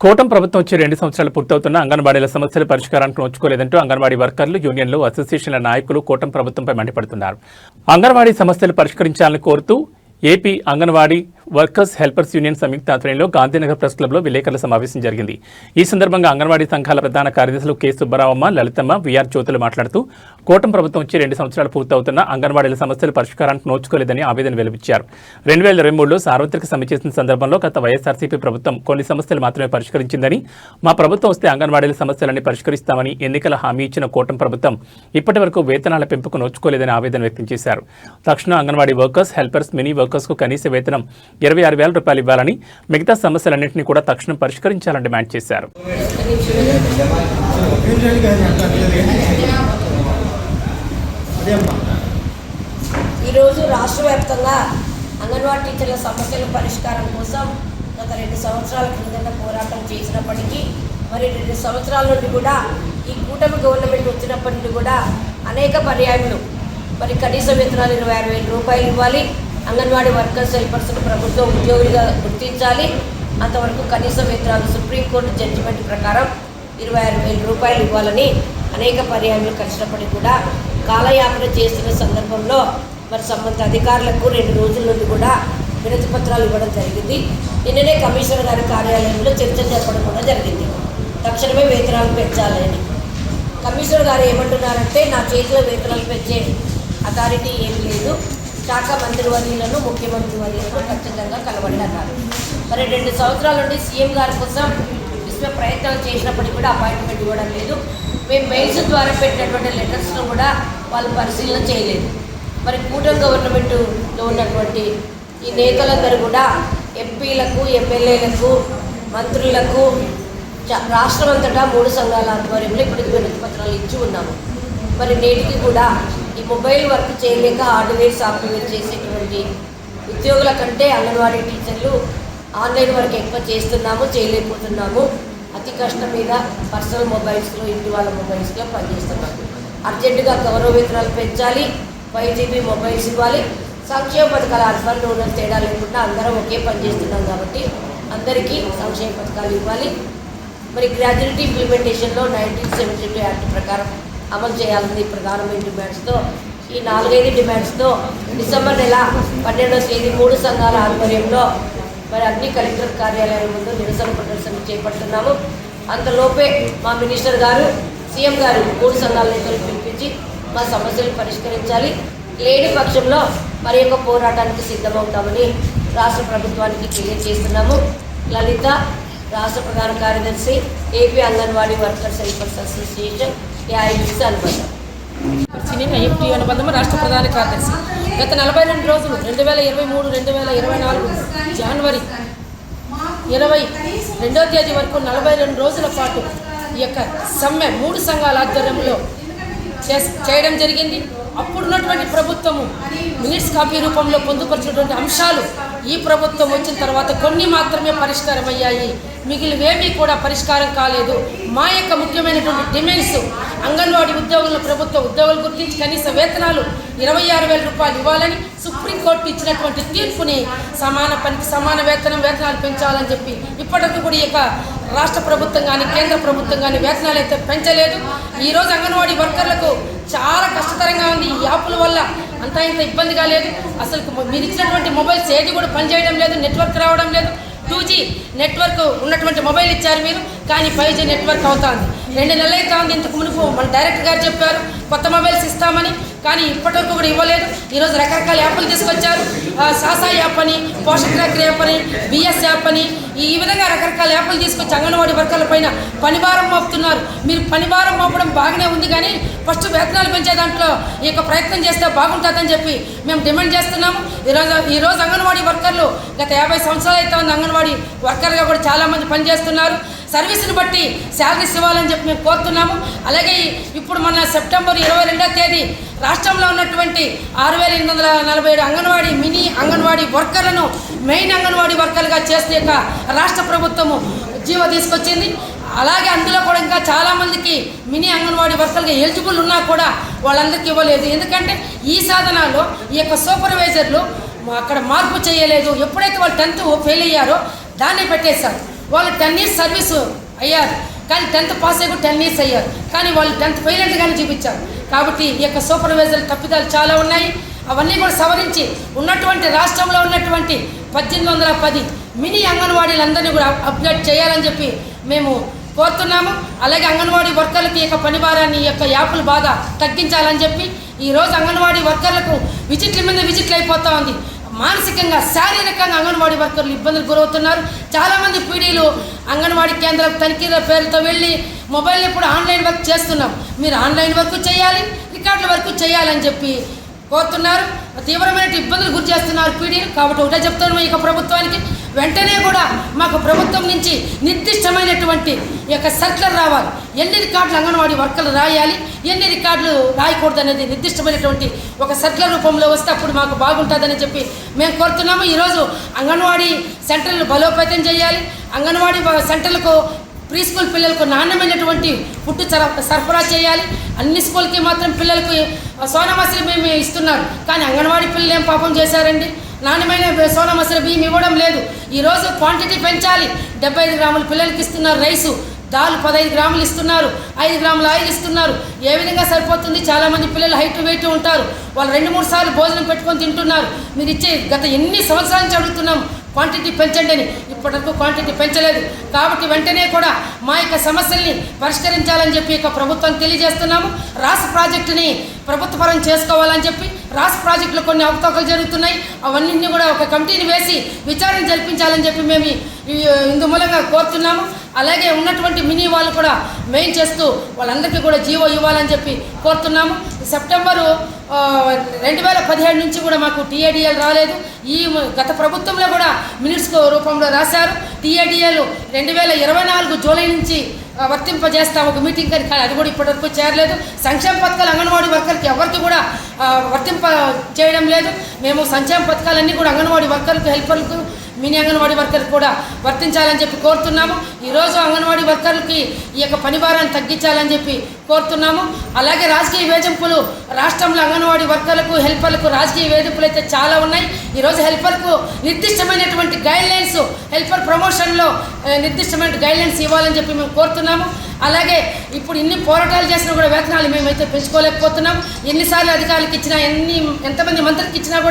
కోటం ప్రభుత్వం వచ్చి రెండు సంవత్సరాలు పూర్తవుతున్న అంగన్వాడీల సమస్యల పరిష్కారానికి నోచుకోలేదంటూ అంగన్వాడీ వర్కర్లు యూనియన్లు అసోసియేషన్ల నాయకులు కోటం ప్రభుత్వంపై మండిపడుతున్నారు. అంగన్వాడీ సమస్యలు పరిష్కరించాలని కోరుతూ AP Anganwadi workers helpers union సంయుక్త ఆధ్వర్యంలో గాంధీనగర్ ప్రెస్ క్లబ్లో విలేకరుల సమావేశం జరిగింది. ఈ సందర్భంగా అంగన్వాడీ సంఘాల ప్రధాన కార్యదర్శులు కె. సుబ్బరావమ్మ లలితమ్మ విఆర్ జ్యోతులు మాట్లాడుతూ కూటమి ప్రభుత్వం వచ్చి రెండు సంవత్సరాలు పూర్తవుతున్న అంగన్వాడీల సమస్యల పరిష్కారానికి నోచుకోలేదని ఆవేదన వెలువిచ్చారు. రెండు వేల ఇరవై మూడులో సార్వత్రిక సమ్మె చేసిన సందర్భంలో గత వైఎస్ఆర్సీపీ ప్రభుత్వం కొన్ని సమస్యలు మాత్రమే పరిష్కరించిందని మా ప్రభుత్వం వస్తే అంగన్వాడీల సమస్యలన్నీ పరిష్కరిస్తామని ఎన్నికల హామీ ఇచ్చిన కూటమి ప్రభుత్వం ఇప్పటి వరకు వేతనాల పెంపుకు నోచుకోలేదని ఆవేదన వ్యక్తం చేశారు. తక్షణ అంగన్వాడీ వర్కర్స్ హెల్పర్స్ మినీ వర్కర్స్కు కనీస వేతనం ఇరవై ఆరు వేల రూపాయలు ఇవ్వాలని మిగతా సమస్యలన్నింటినీ కూడా తక్షణం పరిష్కరించాలని డిమాండ్ చేశారు. ఈరోజు రాష్ట్ర వ్యాప్తంగా అంగన్వాడీ టీచర్ల సమస్యల పరిష్కారం కోసం గత రెండు సంవత్సరాల క్రిందట పోరాటం చేసినప్పటికీ మరి రెండు సంవత్సరాల నుండి కూడా ఈ కూటమి గవర్నమెంట్ వచ్చినప్పటి నుండి కూడా అనేక పర్యాయములు మరి కనీస వేతనాలు ఇరవై ఆరు వేల రూపాయలు ఇవ్వాలి. అంగన్వాడీ వర్కర్స్ హెల్పర్స్ను ప్రభుత్వం ఉద్యోగులుగా గుర్తించాలి. అంతవరకు కనీస వేతనాలు సుప్రీంకోర్టు జడ్జిమెంట్ ప్రకారం ఇరవై ఆరు వేల రూపాయలు ఇవ్వాలని అనేక పర్యాయాలు కష్టపడి కూడా కాలయాపన చేస్తున్న సందర్భంలో మరి సంబంధిత అధికారులకు రెండు రోజుల నుండి కూడా వినతి పత్రాలు ఇవ్వడం జరిగింది. నిన్ననే కమిషనర్ గారి కార్యాలయంలో చర్చ జరపడం కూడా జరిగింది. తక్షణమే వేతనాలు పెంచాలని. కమిషనర్ గారు ఏమంటున్నారంటే నా చేతిలో వేతనాలు పెంచే అథారిటీ ఏమీ లేదు. శాఖ మంత్రి వర్యులను ముఖ్యమంత్రి వర్యులను ఖచ్చితంగా కలవండి మరి రెండు సంవత్సరాల నుండి సీఎం గారి కోసం విశ్వ ప్రయత్నాలు చేసినప్పటికీ కూడా అపాయింట్మెంట్ ఇవ్వడం లేదు. మేము మెయిల్స్ ద్వారా పెట్టినటువంటి లెటర్స్ను కూడా వాళ్ళు పరిశీలన చేయలేదు. మరి కూటమి గవర్నమెంట్లో ఉన్నటువంటి ఈ నేతలందరూ కూడా ఎంపీలకు ఎమ్మెల్యేలకు మంత్రులకు రాష్ట్రం అంతటా మూడు సంఘాల ఆధ్వర్యంలో ఇప్పటికి వినతి పత్రాలు ఇచ్చి ఉన్నాము. మరి నేటికి కూడా మొబైల్ వర్క్ చేయలేక హార్డ్వేర్ సాఫ్ట్వేర్ చేసేటువంటి ఉద్యోగుల కంటే అంగన్వాడీ టీచర్లు ఆన్లైన్ వర్క్ ఎక్కువ చేస్తున్నాము చేయలేకపోతున్నాము. అతి కష్టం మీద పర్సనల్ మొబైల్స్లో ఇంటి వాళ్ళ మొబైల్స్లో పనిచేస్తున్నాము. అర్జెంటుగా గౌరవ వేతనాలు పెంచాలి ఫైవ్ జీబీ మొబైల్స్ ఇవ్వాలి. సంక్షేమ పథకాల అర్బన్ రూరల్ తేడా లేకుండా అందరం ఒకే పని చేస్తున్నాం కాబట్టి అందరికీ సంక్షేమ పథకాలు ఇవ్వాలి. మరి గ్రాడ్యుయేటీ ఇంప్లిమెంటేషన్లో నైన్టీన్ సెవెంటీ టూ యాక్ట్ ప్రకారం అమలు చేయాలని ప్రధానమైన డిమాండ్స్తో. ఈ నాలుగైదు డిమాండ్స్తో డిసెంబర్ నెల పన్నెండవ తేదీ మూడు సంఘాల ఆధ్వర్యంలో మరి అన్ని కలెక్టర్ కార్యాలయాల ముందు నిరసన ప్రదర్శన చేపడుతున్నాము. అంతలోపే మా మినిస్టర్ గారు సీఎం గారు మూడు సంఘాల నేతలు పిలిపించి మా సమస్యలు పరిష్కరించాలి. లేని పక్షంలో మరి యొక్క పోరాటానికి సిద్ధమవుతామని రాష్ట్ర ప్రభుత్వానికి తెలియజేస్తున్నాము. లలిత రాష్ట్ర ప్రధాన కార్యదర్శి AP Anganwadi workers helpers association AIBC అనుబంధం? సినీ ఐఎఫ్టీ అనుబంధం రాష్ట్ర ప్రధాన కార్యదర్శి. గత నలభై రెండు రోజులు రెండు వేల ఇరవై మూడు రెండు వేల ఇరవై నాలుగు జనవరి ఇరవై రెండో తేదీ వరకు నలభై రెండు రోజుల పాటు ఈ యొక్క సమ్మె మూడు సంఘాల ఆధ్వర్యంలో చేయడం జరిగింది. అప్పుడున్నటువంటి ప్రభుత్వము మినిట్స్ కాపీ రూపంలో పొందుపరిచినటువంటి అంశాలు ఈ ప్రభుత్వం వచ్చిన తర్వాత కొన్ని మాత్రమే పరిష్కారమయ్యాయి. మిగిలివేమీ కూడా పరిష్కారం కాలేదు. మా యొక్క ముఖ్యమైనటువంటి డిమాండ్స్ అంగన్వాడీ ఉద్యోగులను ప్రభుత్వ ఉద్యోగులు గుర్తించి కనీస వేతనాలు ఇరవై ఆరు వేల రూపాయలు ఇవ్వాలని సుప్రీంకోర్టు ఇచ్చినటువంటి తీర్పుని సమాన పనికి సమాన వేతనం వేతనాలు పెంచాలని చెప్పి ఇప్పటికీ కూడా ఈ యొక్క రాష్ట్ర ప్రభుత్వం కానీ కేంద్ర ప్రభుత్వం కానీ వేతనాలు అయితే పెంచలేదు. ఈరోజు అంగన్వాడీ వర్కర్లకు చాలా కష్టతరంగా ఉంది. ఈ యాప్ల వల్ల అంతా ఇంత ఇబ్బందిగా లేదు. అసలు మీరు ఇచ్చినటువంటి మొబైల్స్ ఏది కూడా పనిచేయడం లేదు నెట్వర్క్ రావడం లేదు. టూ జీ నెట్వర్క్ ఉన్నటువంటి మొబైల్ ఇచ్చారు మీరు. కానీ ఫైవ్ జీ నెట్వర్క్ అవుతుంది. రెండు నెలలు అయితే ఉంది ఇంతకు మునుపు. మన డైరెక్ట్ గారు చెప్పారు కొత్త మొబైల్స్ ఇస్తామని కానీ ఇప్పటివరకు కూడా ఇవ్వలేదు. ఈరోజు రకరకాల యాప్లు తీసుకొచ్చారు. సాసా యాప్ అని పోషక ట్రాకర్ యాప్ అని బిఎస్ యాప్ అని ఈ ఈ విధంగా రకరకాల యాప్లు తీసుకొచ్చి అంగన్వాడీ వర్కర్ల పైన పనిభారం మోపుతున్నారు. మీరు పనిభారం మోపడం బాగానే ఉంది కానీ ఫస్ట్ వేతనాలు పెంచే దాంట్లో ఈ యొక్క ప్రయత్నం చేస్తే బాగుంటుందని చెప్పి మేము డిమాండ్ చేస్తున్నాము. ఈరోజు ఈరోజు అంగన్వాడీ వర్కర్లు గత యాభై సంవత్సరాలు అయితే ఉంది అంగన్వాడీ వర్కర్గా కూడా చాలామంది పనిచేస్తున్నారు. సర్వీస్ని బట్టి శాలరీస్ ఇవ్వాలని చెప్పి మేము కోరుతున్నాము. అలాగే ఇప్పుడు మన సెప్టెంబర్ ఇరవై రెండో తేదీ రాష్ట్రంలో ఉన్నటువంటి ఆరు వేల ఎనిమిది వందల నలభై ఏడు అంగన్వాడీ మినీ అంగన్వాడీ వర్కర్లను మెయిన్ అంగన్వాడీ వర్కర్లుగా చేస్తే రాష్ట్ర ప్రభుత్వము జీవో తీసుకొచ్చింది. అలాగే అందులో కూడా ఇంకా చాలామందికి మినీ అంగన్వాడీ వర్కర్గా ఎలిజిబుల్ ఉన్నా కూడా వాళ్ళందరికీ ఇవ్వలేదు. ఎందుకంటే ఈ సాధనాల్లో ఈ యొక్క సూపర్వైజర్లు అక్కడ మార్పు చేయలేదు. ఎప్పుడైతే వాళ్ళు టెన్త్ ఫెయిల్ అయ్యారో దాన్ని పెట్టేశారు. వాళ్ళు టెన్ ఇయర్స్ సర్వీస్ అయ్యారు. కానీ టెన్త్ పాస్ అయ్యి టెన్ ఇయర్స్ అయ్యారు. కానీ వాళ్ళు టెన్త్ ఫెయిల్ చూపించారు. కాబట్టి ఈ యొక్క సూపర్వైజర్ తప్పిదాలు చాలా ఉన్నాయి. అవన్నీ కూడా సవరించి ఉన్నటువంటి రాష్ట్రంలో ఉన్నటువంటి పద్దెనిమిది వందల పది మినీ అంగన్వాడీలందరినీ కూడా అప్డేట్ చేయాలని చెప్పి మేము కోరుతున్నాము. అలాగే అంగన్వాడీ వర్కర్లకి ఈ యొక్క పని భారాన్ని యొక్క యాప్లు బాగా తగ్గించాలని చెప్పి ఈరోజు అంగన్వాడీ వర్కర్లకు విజిట్ల మీద విజిట్లు అయిపోతూ ఉంది. మానసికంగా శారీరకంగా అంగన్వాడీ వర్కర్లు ఇబ్బందులు గురవుతున్నారు. చాలామంది పీడీలు అంగన్వాడీ కేంద్రం తనిఖీల పేరుతో వెళ్ళి మొబైల్ ఇప్పుడు ఆన్లైన్ వర్క్ చేస్తున్నాం. మీరు ఆన్లైన్ వర్క్ చేయాలి రికార్డుల వర్క్ చేయాలని చెప్పి కోరుతున్నారు. తీవ్రమైన ఇబ్బందులు గురి చేస్తున్నారు పీడీలు. కాబట్టి ఒకటే చెప్తాను ఇక ప్రభుత్వానికి. వెంటనే కూడా మాకు ప్రభుత్వం నుంచి నిర్దిష్టమైనటువంటి ఈ యొక్క సర్కులర్ రావాలి. ఎన్ని రికార్డులు అంగన్వాడీ వర్కర్లు రాయాలి ఎన్ని రికార్డులు రాయకూడదు అనేది నిర్దిష్టమైనటువంటి ఒక సర్కులర్ రూపంలో వస్తే అప్పుడు మాకు బాగుంటుందని చెప్పి మేము కోరుతున్నాము. ఈరోజు అంగన్వాడీ సెంటర్లు బలోపేతం చేయాలి. అంగన్వాడీ సెంటర్లకు ప్రీ స్కూల్ పిల్లలకు నాణ్యమైనటువంటి ఫుడ్ సరఫరా చేయాలి. అన్ని స్కూల్కి మాత్రం పిల్లలకు సోనామసరి బియ్యం ఇస్తున్నారు. కానీ అంగన్వాడీ పిల్లలు ఏం పాపం చేశారండి? నాణ్యమైన సోనమసలి బియ్యం ఇవ్వడం లేదు. ఈరోజు క్వాంటిటీ పెంచాలి. డెబ్బై ఐదు గ్రాముల పిల్లలకి ఇస్తున్నారు రైసు దాల్ పదహైదు గ్రాములు ఇస్తున్నారు. ఐదు గ్రాముల ఆయిల్ ఇస్తున్నారు. ఏ విధంగా సరిపోతుంది? చాలామంది పిల్లలు హైట్ వెయిట్ ఉంటారు. వాళ్ళు రెండు మూడు సార్లు భోజనం పెట్టుకొని తింటున్నారు. మీరు ఇచ్చే గత ఎన్ని సంవత్సరాల నుంచి అడుగుతున్నాం క్వాంటిటీ పెంచండి అని ఇప్పటివరకు క్వాంటిటీ పెంచలేదు. కాబట్టి వెంటనే కూడా మా యొక్క సమస్యల్ని పరిష్కరించాలని చెప్పి ఇక ప్రభుత్వం తెలియజేస్తున్నాము. రాష్ట్ర ప్రాజెక్టుని ప్రభుత్వపరం చేసుకోవాలని చెప్పి రాష్ట్ర ప్రాజెక్టులో కొన్ని అవకతవకలు జరుగుతున్నాయి. అవన్నీ కూడా ఒక కమిటీని వేసి విచారణ జరిపించాలని చెప్పి మేము ఇందు మూలంగా కోరుతున్నాము. అలాగే ఉన్నటువంటి మినీ వాళ్ళు కూడా మెయిన్ చేస్తూ వాళ్ళందరికీ కూడా జీవో ఇవ్వాలని చెప్పి కోరుతున్నాము. సెప్టెంబరు రెండు వేల పదిహేడు నుంచి కూడా మాకు టీఏడిఎల్ రాలేదు. ఈ గత ప్రభుత్వంలో కూడా మినిట్స్ రూపంలో రాశారు. టీఏడిఎల్ రెండు వేల ఇరవై నాలుగు జూలై నుంచి వర్తింపజేస్తాం. ఒక మీటింగ్ అని కానీ అది కూడా ఇప్పటివరకు చేరలేదు. సంక్షేమ పథకాలు అంగన్వాడీ వర్కర్కి ఎవరికి కూడా వర్తింప చేయడం లేదు. మేము సంక్షేమ పథకాలన్నీ కూడా అంగన్వాడీ వర్కర్లకు హెల్పర్లకు మినీ అంగన్వాడీ వర్కర్కి కూడా వర్తించాలని చెప్పి కోరుతున్నాము. ఈరోజు అంగన్వాడీ వర్కర్లకి ఈ యొక్క పని భారాన్ని తగ్గించాలని చెప్పి కోరుతున్నాము. అలాగే రాజకీయ వేధింపులు రాష్ట్రంలో అంగన్వాడీ వర్కర్లకు హెల్పర్లకు రాజకీయ వేధింపులు అయితే చాలా ఉన్నాయి. ఈరోజు హెల్పర్కు నిర్దిష్టమైనటువంటి గైడ్లైన్స్ హెల్పర్ ప్రమోషన్లో నిర్దిష్టమైన గైడ్లైన్స్ ఇవ్వాలని చెప్పి మేము కోరుతున్నాము. అలాగే ఇప్పుడు ఇన్ని పోరాటాలు చేసినా కూడా వేతనాలు మేమైతే పెంచుకోలేకపోతున్నాం ఎన్నిసార్లు అధికారులకు ఇచ్చినా ఎన్ని ఎంతమంది మంత్రికి ఇచ్చినా కూడా